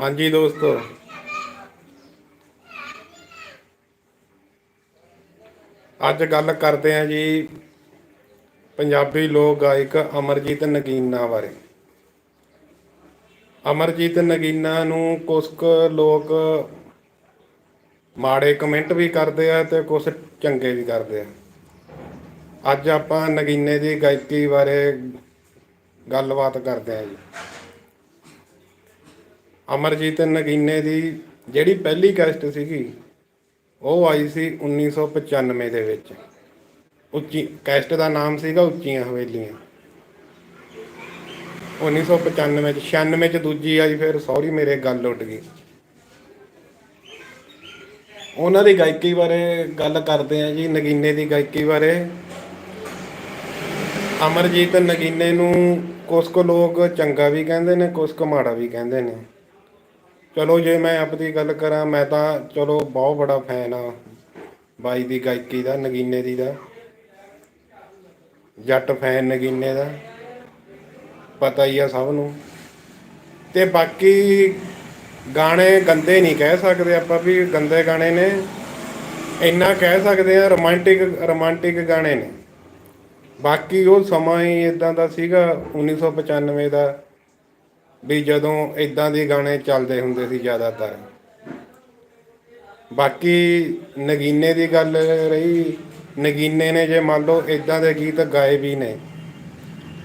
ਹਾਂਜੀ ਦੋਸਤੋ। ਅੱਜ ਗੱਲ ਕਰਦੇ ਹਾਂ ਜੀ ਪੰਜਾਬੀ ਲੋਕ ਗਾਇਕ ਅਮਰਜੀਤ ਨਗੀਨਾ ਬਾਰੇ। ਅਮਰਜੀਤ ਨਗੀਨਾ ਨੂੰ ਕੁਝ ਕੁ ਲੋਕ ਮਾੜੇ ਕਮੈਂਟ ਵੀ ਕਰਦੇ ਆ ਤੇ ਕੁਝ ਚੰਗੇ ਵੀ ਕਰਦੇ ਆ। ਅੱਜ ਆਪਾਂ ਨਗੀਨੇ ਦੀ ਗਾਇਕੀ ਬਾਰੇ ਗੱਲਬਾਤ ਕਰਦੇ ਹਾਂ ਜੀ। ਅਮਰਜੀਤ ਨਗੀਨੇ ਦੀ ਜਿਹੜੀ ਪਹਿਲੀ ਕੈਸਟ ਸੀਗੀ, ਉਹ ਆਈ ਸੀ 1995 ਦੇ ਵਿੱਚ। ਉੱਚੀ ਕੈਸਟ ਦਾ ਨਾਮ ਸੀਗਾ ਉੱਚੀਆਂ ਹਵੇਲੀਆਂ। 1995 ਚ 96 ਚ ਦੂਜੀ ਆਈ, ਫਿਰ ਸੌਰੀ, ਮੇਰੇ ਗੱਲ ਉੱਡ ਗਈ। ਉਹਨਾਂ ਦੀ ਗਾਇਕੀ ਬਾਰੇ ਗੱਲ ਕਰਦੇ ਆ ਜੀ, ਨਗੀਨੇ ਦੀ ਗਾਇਕੀ ਬਾਰੇ। ਅਮਰਜੀਤ ਨਗੀਨੇ ਨੂੰ ਕੁਝ ਕੁ ਲੋਕ ਚੰਗਾ ਵੀ ਕਹਿੰਦੇ ਨੇ ਕੁਝ ਕੁ ਮਾੜਾ ਵੀ ਕਹਿੰਦੇ ਨੇ। ਚਲੋ ਜੇ ਮੈਂ ਆਪਦੀ ਗੱਲ ਕਰਾਂ, ਮੈਂ ਤਾਂ ਚਲੋ ਬਹੁਤ ਬੜਾ ਫੈਨ ਆ ਬਾਈ ਦੀ ਗਾਇਕੀ ਦਾ, ਨਗੀਨੇ ਦੀ ਦਾ। ਜੱਟ ਫੈਨ ਨਗੀਨੇ ਦਾ। ਪਤਾ ਹੀ ਆ ਸਭ ਨੂੰ। ਤੇ ਬਾਕੀ ਗਾਣੇ ਗੰਦੇ ਨਹੀਂ ਕਹਿ ਸਕਦੇ ਆਪਾਂ ਵੀ, ਗੰਦੇ ਗਾਣੇ ਨੇ। ਇੰਨਾ ਕਹਿ ਸਕਦੇ ਆ ਰੋਮਾਂਟਿਕ ਰੋਮਾਂਟਿਕ ਗਾਣੇ ਨੇ। ਬਾਕੀ ਉਹ ਸਮਾਂ ਹੀ ਇਦਾਂ ਦਾ ਸੀਗਾ 1995 ਦਾ। ਵੀ ਜਦੋਂ ਇਦਾਂ ਦੇ ਗਾਣੇ ਚੱਲਦੇ ਹੁੰਦੇ ਸੀ ਜ਼ਿਆਦਾਤਰ। ਬਾਕੀ ਨਗੀਨੇ ਦੀ ਗੱਲ ਰਹੀ, ਨਗੀਨੇ ਨੇ ਜੇ ਮੰਨ ਲਓ ਇਦਾਂ ਦੇ ਗੀਤ ਗਾਏ ਵੀ ਨੇ,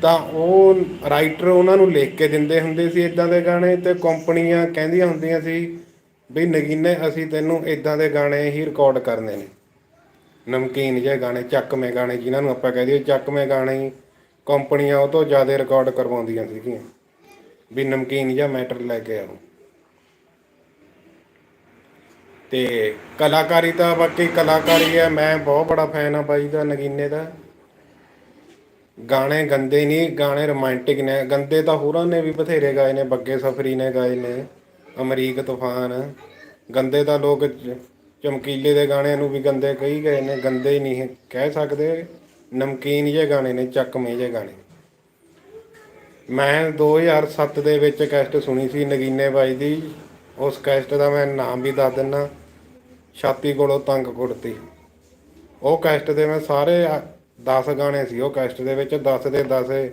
ਤਾਂ ਉਹ ਰਾਈਟਰ ਉਹਨਾਂ ਨੂੰ ਲਿਖ ਕੇ ਦਿੰਦੇ ਹੁੰਦੇ ਸੀ ਇਦਾਂ ਦੇ ਗਾਣੇ ਤੇ ਕੰਪਨੀਆਂ ਕਹਿੰਦੀਆਂ ਹੁੰਦੀਆਂ ਸੀ ਵੀ ਨਗੀਨੇ ਅਸੀਂ ਤੈਨੂੰ ਇਦਾਂ ਦੇ ਗਾਣੇ ਹੀ ਰਿਕਾਰਡ ਕਰਨੇ ਨੇ। ਨਮਕੀਨ ਜਿਹੇ ਗਾਣੇ, ਚੱਕਵੇਂ ਗਾਣੇ ਜਿਨ੍ਹਾਂ ਨੂੰ ਆਪਾਂ ਕਹਦੇ ਚੱਕਵੇਂ ਗਾਣੇ ਕੰਪਨੀਆਂ ਉਹ ਤੋਂ ਜ਼ਿਆਦਾ ਰਿਕਾਰਡ ਕਰਵਾਉਂਦੀਆਂ ਸੀਗੀਆਂ। ਵੀ ਨਮਕੀਨ ਜਾਂ ਮੈਟਰ ਲੈ ਕੇ ਆਓ ਤੇ ਕਲਾਕਾਰੀ ਤਾਂ ਬਾਕੀ ਕਲਾਕਾਰੀ ਹੈ, ਮੈਂ ਬਹੁਤ ਬੜਾ ਫੈਨ ਆ ਬਾਈ ਦਾ, ਨਗੀਨੇ ਦਾ। ਗਾਣੇ ਗੰਦੇ ਨਹੀਂ, ਗਾਣੇ ਰੋਮਾਂਟਿਕ ਨੇ। ਗੰਦੇ ਤਾਂ ਹੋਰਾਂ ਨੇ ਵੀ ਬਥੇਰੇ ਗਾਏ ਨੇ, ਬੱਗੇ ਸਫਰੀ ਨੇ ਗਾਏ ਨੇ, ਅਮਰੀਕ ਤੂਫਾਨ। ਗੰਦੇ ਤਾਂ ਲੋਕ ਚਮਕੀਲੇ ਦੇ ਗਾਣਿਆਂ ਨੂੰ ਵੀ ਗੰਦੇ ਕਹੀ ਗਏ ਨੇ, ਗੰਦੇ ਹੀ ਨਹੀਂ ਕਹਿ ਸਕਦੇ ਨਮਕੀਨ ਜਿਹੇ ਗਾਣੇ ਨੇ, ਚੱਕਵੇਂ ਜਿਹੇ ਗਾਣੇ ਮੈਂ 2007 ਦੇ ਵਿੱਚ ਕੈਸਟ ਸੁਣੀ ਸੀ ਨਗੀਨੇ ਬਾਈ ਦੀ। ਉਸ ਕੈਸਟ ਦਾ ਮੈਂ ਨਾਮ ਵੀ ਦੱਸ ਦਿੰਨਾ। ਛਾਤੀ ਕੋਲੋਂ ਤੰਗ ਕੁੜਤੀ। ਉਹ ਕੈਸਟ ਦੇ ਮੈਂ ਸਾਰੇ 10 ਗਾਣੇ ਸੀ। ਉਹ ਕੈਸਟ ਦੇ ਵਿੱਚ 10 ਦੇ 10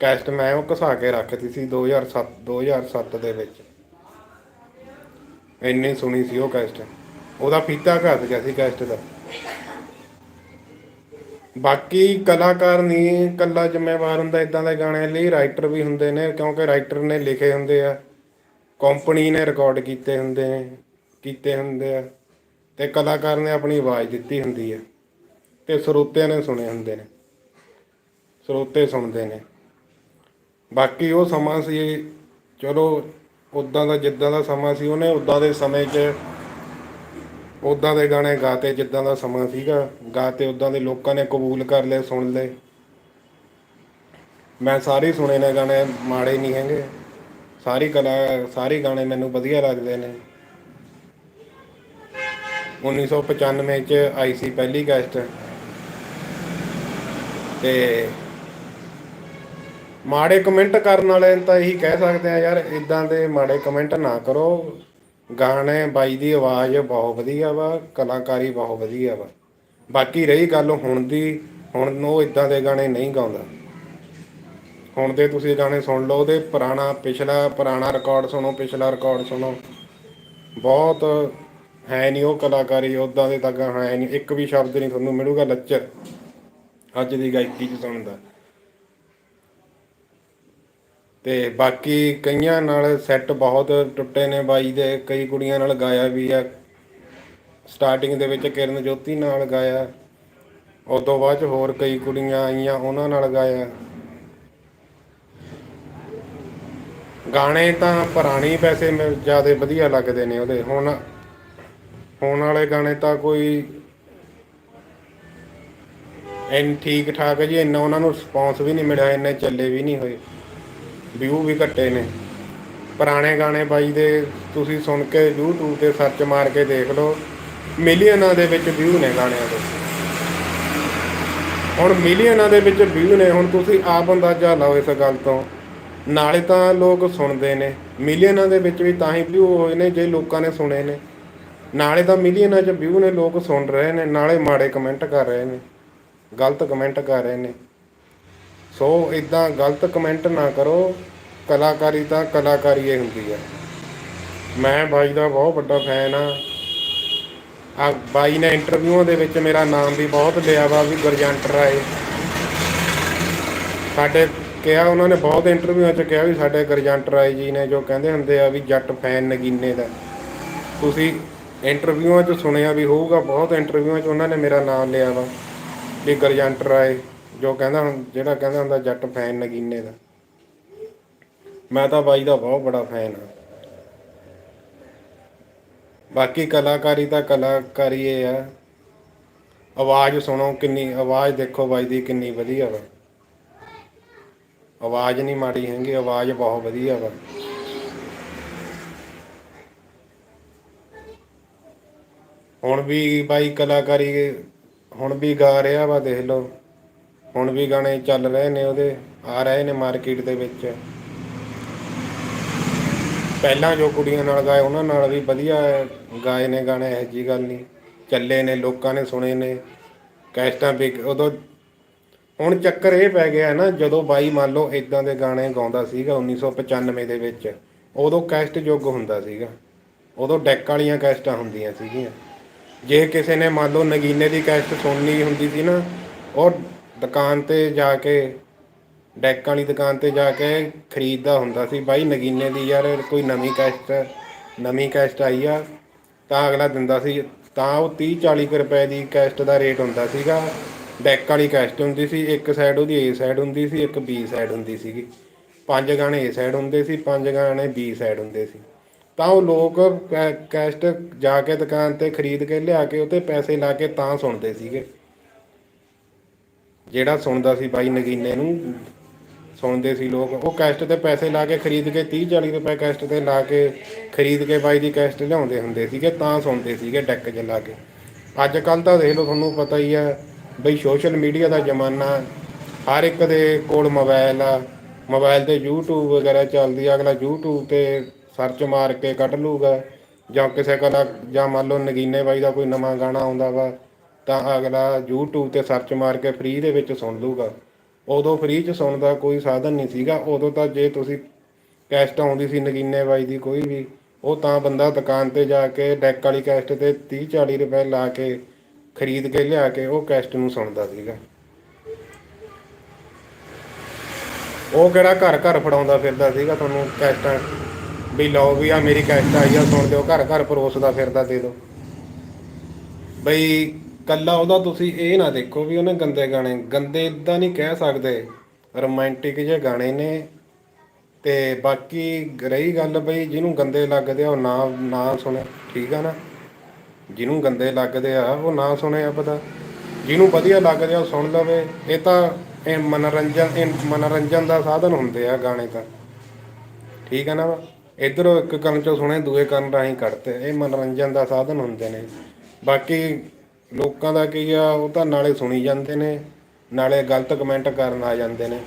ਕੈਸਟ ਮੈਂ ਉਹ ਘਸਾ ਕੇ ਰੱਖਤੀ ਸੀ 2007 2007 ਦੇ ਵਿੱਚ। ਇੰਨੀ ਸੁਣੀ ਸੀ ਉਹ ਕੈਸਟ। ਉਹਦਾ ਫੀਤਾ ਘਸ ਗਿਆ ਸੀ ਕੈਸਟ ਦਾ। ਬਾਕੀ ਕਲਾਕਾਰ ਨਹੀਂ ਇਕੱਲਾ ਜ਼ਿੰਮੇਵਾਰ ਹੁੰਦਾ ਇਦਾਂ ਦੇ ਗਾਣਿਆਂ ਲਈ ਰਾਈਟਰ ਵੀ ਹੁੰਦੇ ਨੇ, ਕਿਉਂਕਿ ਰਾਈਟਰ ਨੇ ਲਿਖੇ ਹੁੰਦੇ ਆ ਕੰਪਨੀ ਨੇ ਰਿਕਾਰਡ ਕੀਤੇ ਹੁੰਦੇ ਨੇ ਕੀਤੇ ਹੁੰਦੇ ਆ, ਤੇ ਕਲਾਕਾਰ ਨੇ ਆਪਣੀ ਆਵਾਜ਼ ਦਿੱਤੀ ਹੁੰਦੀ ਹੈ ਤੇ ਸਰੋਤਿਆਂ ਨੇ ਸੁਣੇ ਹੁੰਦੇ ਨੇ, ਸਰੋਤੇ ਸੁਣਦੇ ਨੇ। ਬਾਕੀ ਉਹ ਸਮਾਂ ਸੀ, ਚਲੋ ਉਦਾਂ ਦਾ, ਜਿੱਦਾਂ ਦਾ ਸਮਾਂ ਸੀ, ਉਹਨੇ ਉਦਾਂ ਦੇ ਸਮੇਂ 'ਚ ਉਦਾਂ ਦੇ ਗਾਣੇ ਗਾਤੇ ਜਿੱਦਾਂ ਦਾ ਸਮਾਂ ਸੀਗਾ ਗਾਤੇ ਉਦਾਂ ਦੇ ਲੋਕਾਂ ਨੇ ਕਬੂਲ ਕਰ ਲਏ, ਸੁਣ ਲਏ। ਮੈਂ ਸਾਰੇ ਸੁਣੇ ਨੇ ਗਾਣੇ, ਮਾੜੇ ਨਹੀਂ ਹੈਗੇ। ਸਾਰੀ ਕਲਾ, ਸਾਰੇ ਗਾਣੇ ਮੈਨੂੰ ਵਧੀਆ ਲੱਗਦੇ ਨੇ। 1995 ਚ ਆਈ ਸੀ ਪਹਿਲੀ ਗੈਸਟ ਤੇ ਮਾੜੇ ਕਮੈਂਟ ਕਰਨ ਵਾਲੇ ਤਾਂ ਇਹੀ ਕਹਿ ਸਕਦੇ ਆ, ਯਾਰ ਇਦਾਂ ਦੇ ਮਾੜੇ ਕਮੈਂਟ ਨਾ ਕਰੋ। ਗਾਣੇ, ਬਾਈ ਦੀ ਆਵਾਜ਼ ਬਹੁਤ ਵਧੀਆ ਵਾ, ਕਲਾਕਾਰੀ ਬਹੁਤ ਵਧੀਆ ਵਾ। ਬਾਕੀ ਰਹੀ ਗੱਲ ਹੁਣ ਦੀ, ਹੁਣ ਉਹ ਇਦਾਂ ਦੇ ਗਾਣੇ ਨਹੀਂ ਗਾਉਂਦਾ। ਹੁਣ ਦੇ ਤੁਸੀਂ ਗਾਣੇ ਸੁਣ ਲਓ, ਉਹਦੇ ਪੁਰਾਣਾ ਪਿਛਲਾ, ਪੁਰਾਣਾ ਰਿਕਾਰਡ ਸੁਣੋ, ਪਿਛਲਾ ਰਿਕਾਰਡ ਸੁਣੋ। ਬਹੁਤ ਹੈ ਨਹੀਂ ਉਹ ਕਲਾਕਾਰੀ ਉਦਾਂ ਦੇ ਤਾਂ ਹੈ ਨਹੀਂ, ਇੱਕ ਵੀ ਸ਼ਬਦ ਨਹੀਂ ਤੁਹਾਨੂੰ ਮਿਲੂਗਾ ਲੱਚਰ। ਅੱਜ ਦੀ ਗਾਇਕੀ ਚ ਸੁਣਦਾ ਤੇ ਬਾਕੀ ਕਈਆਂ ਨਾਲ ਸੈੱਟ ਬਹੁਤ ਟੁੱਟੇ ਨੇ ਬਾਈ ਦੇ, ਕਈ ਕੁੜੀਆਂ ਨਾਲ ਗਾਇਆ ਵੀ ਆ। ਸਟਾਰਟਿੰਗ ਦੇ ਵਿੱਚ ਕਿਰਨ ਜੋਤੀ ਨਾਲ ਗਾਇਆ। ਉਸ ਤੋਂ ਬਾਅਦ 'ਚ ਹੋਰ ਕਈ ਕੁੜੀਆਂ ਆਈਆਂ, ਉਹਨਾਂ ਨਾਲ ਗਾਇਆ। ਗਾਣੇ ਤਾਂ ਪੁਰਾਣੇ ਪੈਸੇ ਜ਼ਿਆਦਾ ਵਧੀਆ ਲੱਗਦੇ ਨੇ ਉਹਦੇ। ਹੁਣ ਹੁਣ ਵਾਲੇ ਗਾਣੇ ਤਾਂ ਕੋਈ ਐਨ ਠੀਕ ਠਾਕ ਜੀ, ਇੰਨਾ ਉਹਨਾਂ ਨੂੰ ਰਿਸਪੌਂਸ ਵੀ ਨਹੀਂ ਮਿਲਿਆ, ਇੰਨੇ ਚੱਲੇ ਵੀ ਨਹੀਂ ਹੋਏ। ਵਿਊ ਵੀ ਘੱਟੇ ਨੇ। ਪੁਰਾਣੇ ਗਾਣੇ ਬਾਈ ਦੇ ਤੁਸੀਂ ਸੁਣ ਕੇ YouTube ਤੇ ਸਰਚ ਮਾਰ ਕੇ ਦੇਖ ਲਓ। ਮਿਲੀਅਨਾਂ ਦੇ ਵਿੱਚ ਵਿਊ ਨੇ ਗਾਣਿਆਂ ਦੇ। ਹੁਣ ਮਿਲੀਅਨਾਂ ਦੇ ਵਿੱਚ ਵਿਊ ਨੇ। ਹੁਣ ਤੁਸੀਂ ਆਪ ਅੰਦਾਜ਼ਾ ਲਾਓ ਇਸ ਗੱਲ ਤੋਂ। ਨਾਲੇ ਤਾਂ ਲੋਕ ਸੁਣਦੇ ਨੇ। ਮਿਲੀਅਨਾਂ ਦੇ ਵਿੱਚ ਵੀ ਤਾਂ ਹੀ ਵਿਊ ਹੋਏ ਨੇ ਜੇ ਲੋਕਾਂ ਨੇ ਸੁਣੇ ਨੇ। ਨਾਲੇ ਤਾਂ ਮਿਲੀਅਨਾਂ 'ਚ ਵਿਊ ਨੇ। ਲੋਕ ਸੁਣ ਰਹੇ ਨੇ। ਨਾਲੇ ਮਾੜੇ ਕਮੈਂਟ ਕਰ ਰਹੇ ਨੇ। ਗਲਤ ਕਮੈਂਟ ਕਰ ਰਹੇ ਨੇ। ਸੋ ਇਦਾਂ ਗਲਤ ਕਮੈਂਟ ਨਾ ਕਰੋ। ਕਲਾਕਾਰੀ ਤਾਂ ਕਲਾਕਾਰੀ ਹੀ ਹੁੰਦੀ ਹੈ। ਮੈਂ ਬਾਈ ਦਾ ਬਹੁਤ ਵੱਡਾ ਫੈਨ ਆ ਆ ਬਾਈ ਨੇ ਇੰਟਰਵਿਊਆਂ ਦੇ ਵਿੱਚ ਮੇਰਾ ਨਾਮ ਵੀ ਬਹੁਤ ਲਿਆ ਵਾ ਵੀ ਗੁਰਜੰਟ ਰਾਏ। ਸਾਡੇ ਕਿਹਾ ਉਹਨਾਂ ਨੇ ਬਹੁਤ ਇੰਟਰਵਿਊਆਂ 'ਚ ਕਿਹਾ ਵੀ ਸਾਡੇ ਗੁਰਜੰਟ ਰਾਏ ਜੀ ਨੇ ਜੋ ਕਹਿੰਦੇ ਹੁੰਦੇ ਆ ਵੀ ਜੱਟ ਫੈਨ ਨਗੀਨੇ ਦਾ। ਤੁਸੀਂ ਇੰਟਰਵਿਊਆਂ 'ਚ ਸੁਣਿਆ ਵੀ ਹੋਊਗਾ, ਬਹੁਤ ਇੰਟਰਵਿਊਆਂ 'ਚ ਉਹਨਾਂ ਨੇ ਮੇਰਾ ਨਾਮ ਲਿਆ ਵਾ ਵੀ ਗੁਰਜੰਟ ਰਾਏ। ਜੋ ਕਹਿੰਦਾ ਹੁਣ- ਜਿਹੜਾ ਕਹਿੰਦਾ ਹੁੰਦਾ ਜੱਟ ਫੈਨ ਨਗੀਨੇ ਦਾ। ਮੈਂ ਤਾਂ ਬਾਈ ਦਾ ਬਹੁਤ ਬੜਾ ਫੈਨ ਹਾਂ। ਬਾਕੀ ਕਲਾਕਾਰੀ ਤਾਂ ਕਲਾਕਾਰੀ ਇਹ ਆ। ਆਵਾਜ਼ ਸੁਣੋ ਕਿੰਨੀ, ਆਵਾਜ਼ ਦੇਖੋ ਬਾਈ ਦੀ ਕਿੰਨੀ ਵਧੀਆ ਵਾ। ਆਵਾਜ਼ ਨਹੀਂ ਮਾੜੀ ਹੈਗੀ, ਆਵਾਜ਼ ਬਹੁਤ ਵਧੀਆ ਵਾ। ਹੁਣ ਵੀ ਬਾਈ ਕਲਾਕਾਰੀ, ਹੁਣ ਵੀ ਗਾ ਰਿਹਾ ਵਾ ਦੇਖ ਲਓ। ਹੁਣ ਵੀ ਗਾਣੇ ਚੱਲ ਰਹੇ ਨੇ ਉਹਦੇ, ਆ ਰਹੇ ਨੇ ਮਾਰਕੀਟ ਦੇ ਵਿੱਚ। ਪਹਿਲਾਂ ਜੋ ਕੁੜੀਆਂ ਨਾਲ ਗਾਏ, ਉਹਨਾਂ ਨਾਲ ਵੀ ਵਧੀਆ ਗਾਏ ਨੇ ਗਾਣੇ, ਇਹੋ ਜੀ ਗੱਲ ਨਹੀਂ। ਚੱਲੇ ਨੇ, ਲੋਕਾਂ ਨੇ ਸੁਣੇ ਨੇ। ਕੈਸਟਾਂ ਵੀ ਉਦੋਂ, ਹੁਣ ਚੱਕਰ ਇਹ ਪੈ ਗਿਆ ਨਾ, ਜਦੋਂ ਬਾਈ ਮੰਨ ਲਓ ਇਦਾਂ ਦੇ ਗਾਣੇ ਗਾਉਂਦਾ ਸੀਗਾ 1995 ਦੇ ਵਿੱਚ, ਉਦੋਂ ਕੈਸਟ ਯੁੱਗ ਹੁੰਦਾ ਸੀਗਾ। ਉਦੋਂ ਡੈਕ ਵਾਲੀਆਂ ਕੈਸਟਾਂ ਹੁੰਦੀਆਂ ਸੀਗੀਆਂ। ਜੇ ਕਿਸੇ ਨੇ ਮੰਨ ਲਓ ਨਗੀਨੇ ਦੀ ਕੈਸਟ ਸੁਣਨੀ ਹੁੰਦੀ ਸੀ ਨਾ, ਉਹ ਦੁਕਾਨ ਤੇ ਜਾ ਕੇ, ਡੈਕ ਵਾਲੀ ਦੁਕਾਨ ਤੇ ਜਾ ਕੇ ਖਰੀਦਦਾ ਹੁੰਦਾ ਸੀ। ਬਾਈ ਨਗੀਨੇ ਦੀ ਯਾਰ ਕੋਈ ਨਵੀਂ ਕੈਸਟ ਨਵੀਂ ਕੈਸਟ ਆਈ ਆ, ਤਾਂ ਅਗਲਾ ਦਿੰਦਾ ਸੀ। ਤਾਂ ਉਹ 30 40 ਕੁ ਰੁਪਏ ਦੀ ਕੈਸਟ ਦਾ ਰੇਟ ਹੁੰਦਾ ਸੀਗਾ। ਡੈਕ ਵਾਲੀ ਕੈਸਟ ਹੁੰਦੀ ਸੀ, ਇੱਕ ਸਾਈਡ ਉਹਦੀ ਏ ਸਾਈਡ ਹੁੰਦੀ ਸੀ, ਇੱਕ ਬੀ ਸਾਈਡ ਹੁੰਦੀ ਸੀਗੀ। ਪੰਜ ਗਾਣੇ ਏ ਸਾਈਡ ਹੁੰਦੇ ਸੀ, ਪੰਜ ਗਾਣੇ ਬੀ ਸਾਈਡ ਹੁੰਦੇ ਸੀ। ਤਾਂ ਉਹ ਲੋਕ ਕੈ- ਕੈਸਟ ਜਾ ਕੇ ਦੁਕਾਨ ਤੇ ਖਰੀਦ ਕੇ ਲਿਆ ਕੇ ਉੱਤੇ ਪੈਸੇ ਲਾ ਕੇ ਤਾਂ ਸੁਣਦੇ ਸੀਗੇ। ਜਿਹੜਾ ਸੁਣਦਾ ਸੀ ਬਾਈ ਨਗੀਨੇ ਨੂੰ, ਸੁਣਦੇ ਸੀ ਲੋਕ। ਉਹ ਕੈਸਟ ਤੇ ਪੈਸੇ ਲਾ ਕੇ ਖਰੀਦ ਕੇ 30 40 ਰੁਪਏ ਕੈਸਟ ਤੇ ਲਾ ਕੇ ਖਰੀਦ ਕੇ ਬਾਈ ਦੀ ਕੈਸਟ ਲਿਆਉਂਦੇ ਹੁੰਦੇ ਸੀਗੇ, ਤਾਂ ਸੁਣਦੇ ਸੀਗੇ ਡੈਕ 'ਚ ਲਾ ਕੇ। ਅੱਜ ਕੱਲ ਤਾਂ ਦੇਖ ਲਓ ਤੁਹਾਨੂੰ ਪਤਾ ਹੀ ਆ ਬਈ ਸੋਸ਼ਲ ਮੀਡੀਆ ਦਾ ਜ਼ਮਾਨਾ, ਹਰ ਇੱਕ ਦੇ ਕੋਲ ਮੋਬਾਈਲ ਆ। ਮੋਬਾਈਲ ਤੇ YouTube ਵਗੈਰਾ ਚੱਲਦੀ ਆ, ਅਗਲਾ YouTube ਤੇ ਸਰਚ ਮਾਰ ਕੇ ਕੱਢ ਲੂਗਾ। ਜਾਂ ਕਿਸੇ ਕਲਾ ਜਾਂ ਮੰਨ ਲਓ ਨਗੀਨੇ ਬਾਈ ਦਾ ਕੋਈ ਨਵਾਂ ਗਾਣਾ ਆਉਂਦਾ ਵਾ ਤਾਂ ਅਗਲਾ YouTube ਤੇ ਸਰਚ ਮਾਰ ਕੇ ਫ੍ਰੀ ਦੇ ਵਿੱਚ ਸੁਣ ਲੂਗਾ। ਉਦੋਂ ਫ੍ਰੀ ਚ ਸੁਣਨ ਦਾ ਕੋਈ ਸਾਧਨ ਨਹੀਂ ਸੀਗਾ। ਉਦੋਂ ਤਾਂ ਜੇ ਤੁਸੀਂ ਕੈਸਟ ਆਉਂਦੀ ਸੀ, ਨਗੀਨੇ ਬਾਈ ਦੀ ਕੋਈ ਵੀ, ਉਹ ਤਾਂ ਬੰਦਾ ਦੁਕਾਨ ਤੇ ਜਾ ਕੇ ਡੈਕ ਵਾਲੀ ਕੈਸਟ ਤੇ 30 40 ਰੁਪਏ ਲਾ ਕੇ ਖਰੀਦ ਕੇ ਲਿਆ ਕੇ ਉਹ ਕੈਸਟ ਨੂੰ ਸੁਣਦਾ ਸੀਗਾ। ਉਹ ਕਿਹੜਾ ਘਰ ਘਰ ਫੜਾਉਂਦਾ ਫਿਰਦਾ ਸੀਗਾ ਤੁਹਾਨੂੰ ਕੈਸਟਾਂ ਵੀ ਲਓ ਵੀ ਆ ਮੇਰੀ ਕੈਸਟ ਆਈ ਆ, ਸੁਣ ਦਿਓ। ਘਰ ਘਰ ਪਰੋਸਦਾ ਫਿਰਦਾ ਦੇ ਦਿਓ ਬਈ ਕੱਲਾ ਉਹਦਾ ਤੁਸੀਂ ਇਹ ਨਾ ਦੇਖੋ ਵੀ ਉਹਨੇ ਗੰਦੇ ਗਾਣੇ, ਗੰਦੇ ਇਦਾਂ ਨਹੀਂ ਕਹਿ ਸਕਦੇ ਰੋਮਾਂਟਿਕ ਜਿਹੇ ਗਾਣੇ ਨੇ। ਤੇ ਬਾਕੀ ਰਹੀ ਗੱਲ ਬਈ ਜਿਹਨੂੰ ਗੰਦੇ ਲੱਗਦੇ ਆ, ਉਹ ਨਾ ਨਾ ਸੁਣੇ, ਠੀਕ ਆ ਨਾ? ਜਿਹਨੂੰ ਗੰਦੇ ਲੱਗਦੇ ਆ, ਉਹ ਨਾ ਸੁਣੇ ਆਪਦਾ। ਜਿਹਨੂੰ ਵਧੀਆ ਲੱਗਦੇ ਆ, ਉਹ ਸੁਣ ਲਵੇ। ਇਹ ਤਾਂ ਇਹ ਮਨੋਰੰਜਨ ਇਹ ਮਨੋਰੰਜਨ ਦਾ ਸਾਧਨ ਹੁੰਦੇ ਆ ਗਾਣੇ ਤਾਂ। ਠੀਕ ਆ ਨਾ ਵਾ? ਇਧਰੋਂ ਇੱਕ ਕੰਨ ਚੋਂ ਸੁਣੇ, ਦੂਏ ਕੰਨ ਰਾਹੀਂ ਕੱਢਤੇ। ਇਹ ਮਨੋਰੰਜਨ ਦਾ ਸਾਧਨ ਹੁੰਦੇ ਨੇ। ਬਾਕੀ ਲੋਕਾਂ ਦਾ ਕੀ ਆ, ਉਹ ਤਾਂ ਨਾਲੇ ਸੁਣੀ ਜਾਂਦੇ ਨੇ, ਨਾਲੇ ਗਲਤ ਕਮੈਂਟ ਕਰਨ ਆ ਜਾਂਦੇ ਨੇ।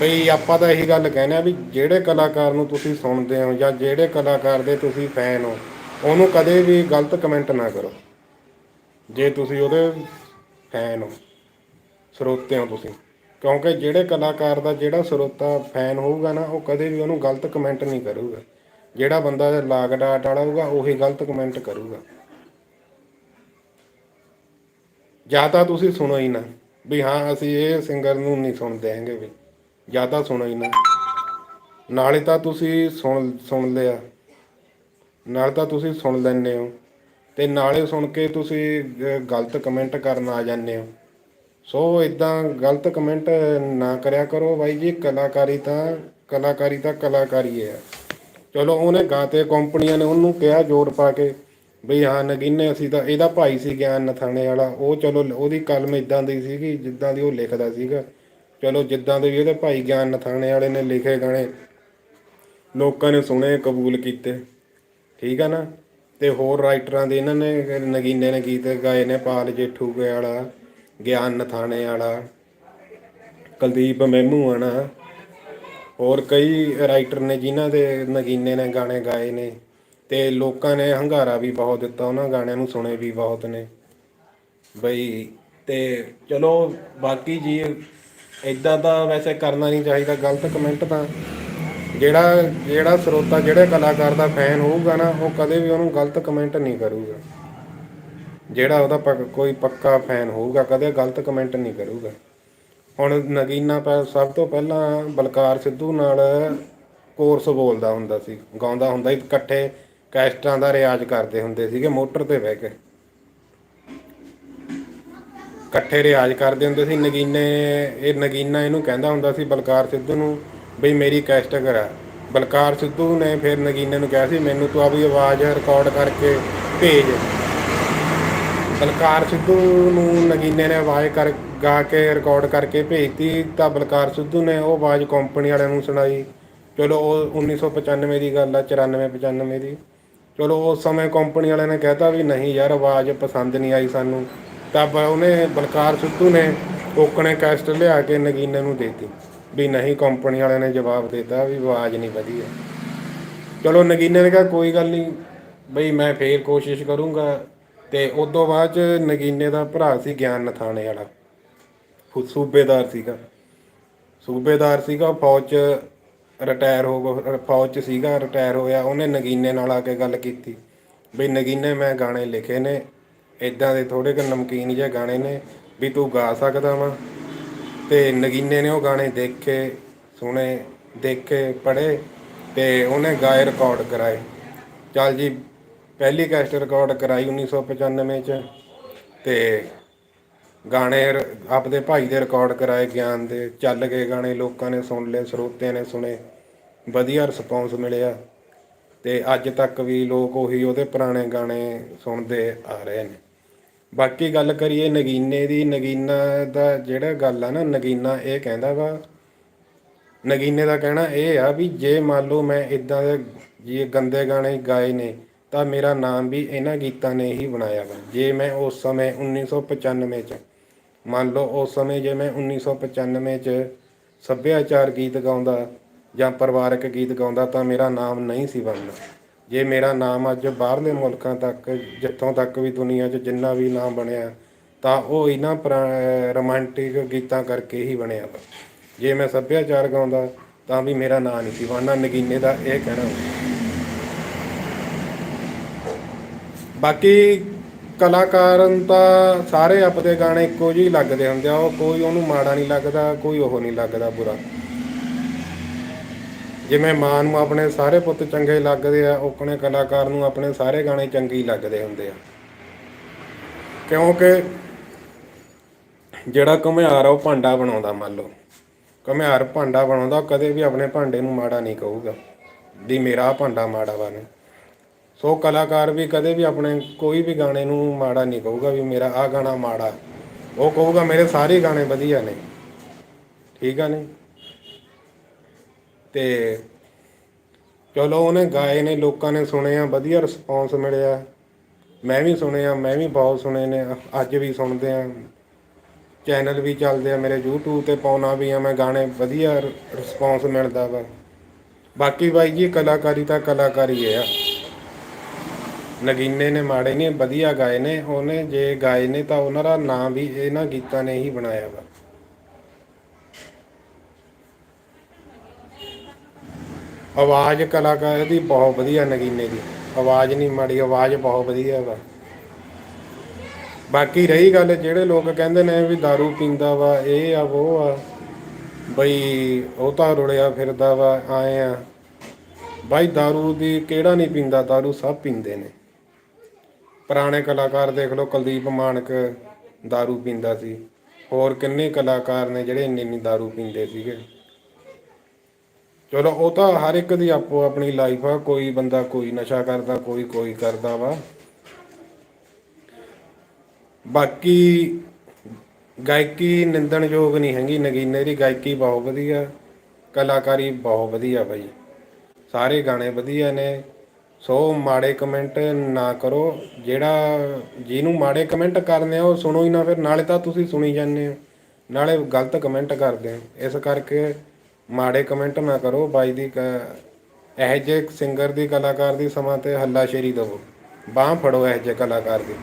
ਬਈ ਆਪਾਂ ਤਾਂ ਇਹੀ ਗੱਲ ਕਹਿੰਦੇ ਆ ਵੀ ਜਿਹੜੇ ਕਲਾਕਾਰ ਨੂੰ ਤੁਸੀਂ ਸੁਣਦੇ ਹੋ ਜਾਂ ਜਿਹੜੇ ਕਲਾਕਾਰ ਦੇ ਤੁਸੀਂ ਫੈਨ ਹੋ, ਉਹਨੂੰ ਕਦੇ ਵੀ ਗਲਤ ਕਮੈਂਟ ਨਾ ਕਰੋ। ਜੇ ਤੁਸੀਂ ਉਹਦੇ ਫੈਨ ਹੋ, ਸਰੋਤੇ ਹੋ ਤੁਸੀਂ। ਕਿਉਂਕਿ ਜਿਹੜੇ ਕਲਾਕਾਰ ਦਾ ਜਿਹੜਾ ਸਰੋਤਾ ਫੈਨ ਹੋਊਗਾ ਨਾ, ਉਹ ਕਦੇ ਵੀ ਉਹਨੂੰ ਗਲਤ ਕਮੈਂਟ ਨਹੀਂ ਕਰੂਗਾ। ਜਿਹੜਾ ਬੰਦਾ ਲਾਗ ਡਾਟ ਵਾਲਾ ਹੋਊਗਾ, ਉਹੀ ਗਲਤ ਕਮੈਂਟ ਕਰੂਗਾ। ਜਾਂ ਤਾਂ ਤੁਸੀਂ ਸੁਣੋ ਹੀ ਨਾ ਵੀ ਹਾਂ, ਅਸੀਂ ਇਹ ਸਿੰਗਰ ਨੂੰ ਨਹੀਂ ਸੁਣਦੇ ਹੈਗੇ ਵੀ। ਜਾਂ ਤਾਂ ਸੁਣੋ ਹੀ ਨਾ। ਨਾਲੇ ਤਾਂ ਤੁਸੀਂ ਸੁਣ ਸੁਣ ਲਿਆ। ਨਾਲ ਤਾਂ ਤੁਸੀਂ ਸੁਣ ਲੈਂਦੇ ਹੋ। ਤੇ ਨਾਲੇ ਸੁਣ ਕੇ ਤੁਸੀਂ ਗਲਤ ਕਮੈਂਟ ਕਰਨ ਆ ਜਾਂਦੇ ਹੋ। ਸੋ ਇਦਾਂ ਗਲਤ ਕਮੈਂਟ ਨਾ ਕਰਿਆ ਕਰੋ ਬਾਈ ਜੀ। ਕਲਾਕਾਰੀ ਤਾਂ ਕਲਾਕਾਰੀ ਤਾਂ ਕਲਾਕਾਰੀ ਹੈ। ਚਲੋ ਉਹਨੇ ਗਾਤੇ ਕੰਪਨੀਆਂ ਨੇ ਉਹਨੂੰ ਕਿਹਾ ਜੋਰ ਪਾ ਕੇ। ਬਈ ਹਾਂ, ਨਗੀਨੇ ਅਸੀਂ ਤਾਂ, ਇਹਦਾ ਭਾਈ ਸੀ ਗਿਆਨ ਨਥਾਣੇ ਵਾਲਾ, ਉਹ ਚਲੋ ਉਹਦੀ ਕਲਮ ਇਦਾਂ ਦੀ ਸੀਗੀ, ਜਿੱਦਾਂ ਦੀ ਉਹ ਲਿਖਦਾ ਸੀਗਾ। ਚਲੋ ਜਿੱਦਾਂ ਦੇ ਵੀ ਉਹਦੇ ਭਾਈ ਗਿਆਨ ਨਥਾਣੇ ਵਾਲੇ ਨੇ ਲਿਖੇ ਗਾਣੇ, ਲੋਕਾਂ ਨੇ ਸੁਣੇ, ਕਬੂਲ ਕੀਤੇ। ਠੀਕ ਆ ਨਾ? ਤੇ ਹੋਰ ਰਾਈਟਰਾਂ ਦੇ ਇਹਨਾਂ ਨੇ, ਨਗੀਨੇ ਨੇ ਗੀਤ ਗਾਏ ਨੇ, ਪਾਲ ਜੇਠੂਗੇ ਵਾਲਾ ਗਿਆਨ ਨਥਾਣੇ ਵਾਲਾ, ਕੁਲਦੀਪ ਮਹਿਮੂ ਆਣਾ ਹੋਰ ਕਈ ਰਾਈਟਰ ਨੇ ਜਿਨ੍ਹਾਂ ਦੇ ਨਗੀਨੇ ਨੇ ਗਾਣੇ ਗਾਏ ਨੇ। ਤੇ ਲੋਕਾਂ ਨੇ ਹੰਗਾਰਾ ਵੀ ਬਹੁਤ ਦਿੱਤਾ, ਉਹਨਾਂ ਗਾਣਿਆਂ ਨੂੰ ਸੁਣੇ ਵੀ ਬਹੁਤ ਨੇ। ਬਈ ਤੇ ਚਲੋ, ਬਾਕੀ ਜੀ ਇਦਾਂ ਤਾਂ ਵੈਸੇ ਕਰਨਾ ਨਹੀਂ ਚਾਹੀਦਾ, ਗਲਤ ਕਮੈਂਟ ਤਾਂ। ਜਿਹੜਾ ਜਿਹੜਾ ਸਰੋਤਾ, ਜਿਹੜੇ ਕਲਾਕਾਰ ਦਾ ਫੈਨ ਹੋਊਗਾ ਨਾ, ਉਹ ਕਦੇ ਵੀ ਉਹਨੂੰ ਗਲਤ ਕਮੈਂਟ ਨਹੀਂ ਕਰੂਗਾ। ਜਿਹੜਾ ਉਹਦਾ ਪੱਕ- ਕੋਈ ਪੱਕਾ ਫੈਨ ਹੋਊਗਾ, ਕਦੇ ਗਲਤ ਕਮੈਂਟ ਨਹੀਂ ਕਰੂਗਾ। ਹੁਣ ਨਗੀਨਾ ਪੈ, ਸਭ ਤੋਂ ਪਹਿਲਾਂ ਬਲਕਾਰ ਸਿੱਧੂ ਨਾਲ ਕੋਰਸ ਬੋਲਦਾ ਹੁੰਦਾ ਸੀ, ਗਾਉਂਦਾ ਹੁੰਦਾ ਸੀ ਇਕੱਠੇ। ਕੈਸਟਾਂ ਦਾ ਰਿਆਜ਼ ਕਰਦੇ ਹੁੰਦੇ ਸੀਗੇ, ਮੋਟਰ ਤੇ ਬਹਿ ਕੇ। ਇਕੱਠੇ ਰਿਆਜ਼ ਕਰਦੇ ਹੁੰਦੇ ਸੀ। ਨਗੀਨੇ, ਇਹ ਨਗੀਨਾ ਇਹਨੂੰ ਕਹਿੰਦਾ ਹੁੰਦਾ ਸੀ, ਬਲਕਾਰ ਸਿੱਧੂ ਨੂੰ, ਬਈ ਮੇਰੀ ਕੈਸਟ ਕਰਾ। ਬਲਕਾਰ ਸਿੱਧੂ ਨੇ ਫਿਰ ਨਗੀਨੇ ਨੂੰ ਕਿਹਾ ਸੀ, ਮੈਨੂੰ ਤੂੰ ਆਪਣੀ ਆਵਾਜ਼ ਰਿਕਾਰਡ ਕਰਕੇ ਭੇਜ। ਬਲਕਾਰ ਸਿੱਧੂ ਨੂੰ ਨਗੀਨੇ ਨੇ ਆਵਾਜ਼ ਕਰ, ਗਾ ਕੇ ਰਿਕਾਰਡ ਕਰਕੇ ਭੇਜਤੀ, ਤਾਂ ਬਲਕਾਰ ਸਿੱਧੂ ਨੇ ਉਹ ਆਵਾਜ਼ ਕੰਪਨੀ ਵਾਲਿਆਂ ਨੂੰ ਸੁਣਾਈ। ਚਲੋ, ਉਹ 1995 ਦੀ ਗੱਲ ਆ 94 95 ਦੀ। ਚਲੋ ਉਸ ਸਮੇਂ ਕੰਪਨੀ ਵਾਲਿਆਂ ਨੇ ਕਹਿਤਾ ਵੀ ਨਹੀਂ ਯਾਰ ਆਵਾਜ਼ ਪਸੰਦ ਨਹੀਂ ਆਈ ਸਾਨੂੰ। ਤਾਂ ਬ- ਉਹਨੇ ਬਲਕਾਰ ਸਿੱਧੂ ਨੇ ਓਕਣੇ ਕੈਸਟ ਲਿਆ ਕੇ ਨਗੀਨੇ ਨੂੰ ਦੇਤੀ। ਵੀ ਨਹੀਂ ਕੰਪਨੀ ਵਾਲਿਆਂ ਨੇ ਜਵਾਬ ਦਿੱਤਾ ਵੀ ਆਵਾਜ਼ ਨਹੀਂ ਵਧੀਆ। ਚਲੋ ਨਗੀਨੇ ਨੇ ਕਿਹਾ, ਕੋਈ ਗੱਲ ਨਹੀਂ, ਬਈ ਮੈਂ ਫੇਰ ਕੋਸ਼ਿਸ਼ ਕਰੂੰਗਾ। ਤੇ ਉਦੋਂ ਬਾਅਦ ਚ ਨਗੀਨੇ ਦਾ ਭਰਾ ਸੀ ਗਿਆਨ ਨਥਾਣੇ ਵਾਲਾ। ਸੂਬੇਦਾਰ ਸੀਗਾ। ਸੂਬੇਦਾਰ ਸੀਗਾ, ਫੌਜ ਚ ਰਿਟਾਇਰ ਹੋ ਗਿਆ ਫੌਜ ਚ ਸੀਗਾ ਰਿਟਾਇਰ ਹੋਇਆ, ਉਹਨੇ ਨਗੀਨੇ ਨਾਲ ਆ ਕੇ ਗੱਲ ਕੀਤੀ। ਵੀ ਨਗੀਨੇ ਮੈਂ ਗਾਣੇ ਲਿਖੇ ਨੇ ਇਦਾਂ ਦੇ ਥੋੜੇ ਕੁ ਨਮਕੀਨ ਜਿਹੇ ਗਾਣੇ ਨੇ ਵੀ ਤੂੰ ਗਾ ਸਕਦਾ ਵਾ। ਤੇ ਨਗੀਨੇ ਨੇ ਉਹ ਗਾਣੇ ਦੇਖੇ, ਸੁਣੇ, ਦੇਖੇ, ਪੜ੍ਹੇ, ਤੇ ਉਹਨੇ ਗਾਏ ਰਿਕਾਰਡ ਕਰਾਏ। ਚੱਲ ਜੀ, ਪਹਿਲੀ ਕੈਸਟ ਰਿਕਾਰਡ ਕਰਾਈ 1995 ਚ, ਤੇ ਗਾਣੇ ਆਪਦੇ ਭਾਈ ਦੇ ਰਿਕਾਰਡ ਕਰਾਏ ਗਿਆਨ ਦੇ, ਚੱਲ ਗਏ ਗਾਣੇ, ਲੋਕਾਂ ਨੇ ਸੁਣ ਲਏ, ਸਰੋਤਿਆਂ ਨੇ ਸੁਣੇ। ਵਧੀਆ ਰਿਸਪੌਂਸ ਮਿਲਿਆ ਤੇ ਅੱਜ ਤੱਕ ਵੀ ਲੋਕ ਉਹੀ ਉਹਦੇ ਪੁਰਾਣੇ ਗਾਣੇ ਸੁਣਦੇ ਆ ਰਹੇ ਨੇ। ਬਾਕੀ ਗੱਲ ਕਰੀਏ ਨਗੀਨੇ ਦੀ, ਨਗੀਨਾ ਦਾ ਜਿਹੜਾ ਗੱਲ ਆ ਨਾ, ਨਗੀਨਾ ਇਹ ਕਹਿੰਦਾ ਵਾ, ਨਗੀਨੇ ਦਾ ਕਹਿਣਾ ਇਹ ਆ ਵੀ ਜੇ ਮੰਨ ਲਓ ਮੈਂ ਇਦਾਂ ਦੇ ਜੇ ਗੰਦੇ ਗਾਣੇ ਗਾਏ ਨੇ, ਤਾਂ ਮੇਰਾ ਨਾਮ ਵੀ ਇਹਨਾਂ ਗੀਤਾਂ ਨੇ ਹੀ ਬਣਾਇਆ ਵਾ। ਜੇ ਮੈਂ ਉਸ ਸਮੇਂ 1995 ਚ, ਮੰਨ ਲਓ ਉਸ ਸਮੇਂ ਜੇ ਮੈਂ 1995 ਚ ਸੱਭਿਆਚਾਰ ਗੀਤ ਗਾਉਂਦਾ ਜਾਂ ਪਰਿਵਾਰਕ ਗੀਤ ਗਾਉਂਦਾ ਤਾਂ ਮੇਰਾ ਨਾਮ ਨਹੀਂ ਸੀ ਬਣਨਾ ਜੇ ਮੇਰਾ ਨਾਮ ਅੱਜ ਬਾਹਰਲੇ ਮੁਲਕਾਂ ਤੱਕ, ਜਿੱਥੋਂ ਤੱਕ ਵੀ ਦੁਨੀਆ 'ਚ ਜਿੰਨਾ ਵੀ ਨਾਮ ਬਣਿਆ, ਤਾਂ ਉਹ ਇਹਨਾਂ ਰੋਮਾਂਟਿਕ ਗੀਤਾਂ ਕਰਕੇ ਹੀ ਬਣਿਆ ਵਾ। ਜੇ ਮੈਂ ਸੱਭਿਆਚਾਰ ਗਾਉਂਦਾ, ਤਾਂ ਵੀ ਮੇਰਾ ਨਾਂ ਨਹੀਂ ਸੀ ਬਣਨਾ ਨਗੀਨੇ ਦਾ ਇਹ ਕਹਿਣਾ। ਬਾਕੀ ਕਲਾਕਾਰਨ ਤਾਂ ਸਾਰੇ ਆਪਦੇ ਗਾਣੇ ਇੱਕੋ ਜਿਹੇ ਲੱਗਦੇ ਹੁੰਦੇ ਆ, ਉਹ ਕੋਈ ਉਹਨੂੰ ਮਾੜਾ ਨਹੀਂ ਲੱਗਦਾ, ਕੋਈ ਉਹ ਨਹੀਂ ਲੱਗਦਾ ਬੁਰਾ। ਜਿਵੇਂ ਮਾਂ ਨੂੰ ਆਪਣੇ ਸਾਰੇ ਪੁੱਤ ਚੰਗੇ ਲੱਗਦੇ ਆ ਉਕਣੇ ਕਲਾਕਾਰ ਨੂੰ ਆਪਣੇ ਸਾਰੇ ਗਾਣੇ ਚੰਗੇ ਹੀ ਲੱਗਦੇ ਹੁੰਦੇ ਆ। ਕਿਉਂਕਿ ਜਿਹੜਾ ਘੁਮਿਆਰ ਆ, ਉਹ ਭਾਂਡਾ ਬਣਾਉਂਦਾ ਮੰਨ ਲਓ। ਘੁਮਿਆਰ ਭਾਂਡਾ ਬਣਾਉਂਦਾ ਕਦੇ ਵੀ ਆਪਣੇ ਭਾਂਡੇ ਨੂੰ ਮਾੜਾ ਨਹੀਂ ਕਹੂਗਾ ਵੀ ਮੇਰਾ ਆਹ ਭਾਂਡਾ ਮਾੜਾ ਵਾ ਨਹੀਂ ਸੋ ਕਲਾਕਾਰ ਵੀ ਕਦੇ ਵੀ ਆਪਣੇ ਕੋਈ ਵੀ ਗਾਣੇ ਨੂੰ ਮਾੜਾ ਨਹੀਂ ਕਹੂਗਾ ਵੀ ਮੇਰਾ ਆਹ ਗਾਣਾ ਮਾੜਾ। ਉਹ ਕਹੂਗਾ, ਮੇਰੇ ਸਾਰੇ ਗਾਣੇ ਵਧੀਆ ਨੇ। ਠੀਕ ਆ ਨੇ ਤੇ ਚਲੋ ਉਹਨੇ ਗਾਏ ਨੇ, ਲੋਕਾਂ ਨੇ ਸੁਣੇ ਆ, ਵਧੀਆ ਰਿਸਪੌਂਸ ਮਿਲਿਆ। ਮੈਂ ਵੀ ਸੁਣੇ ਆ, ਮੈਂ ਵੀ ਬਹੁਤ ਸੁਣੇ ਨੇ, ਅੱਜ ਵੀ ਸੁਣਦੇ ਆ। ਚੈਨਲ ਵੀ ਚੱਲਦੇ ਆ, ਮੇਰੇ YouTube ਤੇ ਪਾਉਣਾ ਵੀ ਆ, ਮੈਂ ਗਾਣੇ ਵਧੀਆ ਰਿਸਪੌਂਸ ਮਿਲਦਾ ਵਾ। ਬਾਕੀ ਬਾਈ ਜੀ, ਕਲਾਕਾਰੀ ਤਾਂ ਕਲਾਕਾਰੀ ਹੈ ਆ। ਨਗੀਨੇ ਨੇ, ਮਾੜੇ ਨੇ, ਵਧੀਆ ਗਾਏ ਨੇ, ਉਹਨੇ ਜੇ ਗਾਏ ਨੇ ਤਾਂ ਉਹਨਾਂ ਦਾ ਨਾਮ ਵੀ ਇਹਨਾਂ ਗੀਤਾਂ ਨੇ ਹੀ ਬਣਾਇਆ ਵਾ। ਆਵਾਜ਼ ਕਲਾਕਾਰ ਦੀ ਬਹੁਤ ਵਧੀਆ ਨਗੀਨੇ ਦੀ ਆਵਾਜ਼ ਨਹੀਂ ਮਾੜੀ ਆਵਾਜ਼ ਬਹੁਤ ਵਧੀਆ ਵਾ ਬਾਕੀ ਰਹੀ ਗੱਲ ਜਿਹੜੇ ਲੋਕ ਕਹਿੰਦੇ ਨੇ ਵੀ दारू ਪੀਂਦਾ ਵਾ ਇਹ ਆ ਉਹ ਆ ਬਈ ਉਹ ਤਾਂ ਰੁੜਿਆ ਫਿਰਦਾ ਵਾ ਆਏ ਆ ਬਾਈ दारू ਦੀ ਕਿਹੜਾ ਨਹੀਂ ਪੀਂਦਾ दारू ਸਭ ਪੀਂਦੇ ਨੇ ਪੁਰਾਣੇ ਕਲਾਕਾਰ ਦੇਖ ਲਓ ਕੁਲਦੀਪ ਮਾਨਕ दारू ਪੀਂਦਾ ਸੀ ਹੋਰ ਕਿੰਨੇ ਕਲਾਕਾਰ ਨੇ ਜਿਹੜੇ ਇੰਨੀ ਇੰਨੀ दारू ਪੀਂਦੇ ਸੀਗੇ ਚਲੋ, ਉਹ ਤਾਂ ਹਰ ਇੱਕ ਦੀ ਆਪੋ ਆਪਣੀ ਲਾਈਫ ਆ, ਕੋਈ ਬੰਦਾ ਕੋਈ ਨਸ਼ਾ ਕਰਦਾ, ਕੋਈ ਕੋਈ ਕਰਦਾ ਵਾ। ਬਾਕੀ ਗਾਇਕੀ ਨਿੰਦਣਯੋਗ ਨਹੀਂ ਹੈਗੀ, ਨਗੀਨੇ ਦੀ ਗਾਇਕੀ ਬਹੁਤ ਵਧੀਆ, ਕਲਾਕਾਰੀ ਬਹੁਤ ਵਧੀਆ ਬਾਈ। ਸਾਰੇ ਗਾਣੇ ਵਧੀਆ ਨੇ, ਸੋ ਮਾੜੇ ਕਮੈਂਟ ਨਾ ਕਰੋ, ਜਿਹੜਾ ਜਿਹਨੂੰ ਮਾੜੇ ਕਮੈਂਟ ਕਰਨੇ ਆ, ਉਹ ਸੁਣੋ ਹੀ ਨਾ ਫਿਰ, ਨਾਲੇ ਤਾਂ ਤੁਸੀਂ ਸੁਣੀ ਜਾਂਦੇ ਹੋ, ਨਾਲੇ ਗਲਤ ਕਮੈਂਟ ਕਰਦੇ ਹੋ। ਇਸ ਕਰਕੇ ਮਾੜੇ ਕਮੈਂਟ ਨਾ ਕਰੋ, ਬਾਈ ਦੀ ਕ- ਇਹੋ ਜਿਹੇ ਸਿੰਗਰ ਦੀ ਕਲਾਕਾਰ ਦੀ ਸਮਾਂ ਤੇ ਹੱਲਾਸ਼ੇਰੀ ਦਿਵੋ। ਬਾਹ ਫੜੋ ਇਹੋ ਜਿਹੇ ਕਲਾਕਾਰ ਦੀ।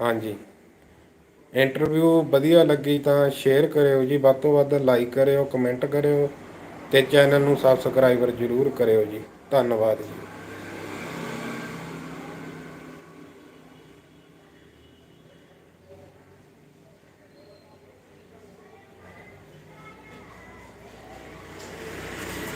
ਹਾਂਜੀ। ਇੰਟਰਵਿਊ ਵਧੀਆ ਲੱਗੀ ਤਾਂ ਸ਼ੇਅਰ ਕਰਿਓ ਜੀ, ਵੱਧ ਤੋਂ ਵੱਧ ਲਾਈਕ ਕਰਿਓ ਕਮੈਂਟ ਕਰਿਓ ਤੇ ਚੈਨਲ ਨੂੰ ਸਬਸਕ੍ਰਾਈਬਰ ਜ਼ਰੂਰ ਕਰਿਓ ਜੀ। ਧੰਨਵਾਦ ਜੀ।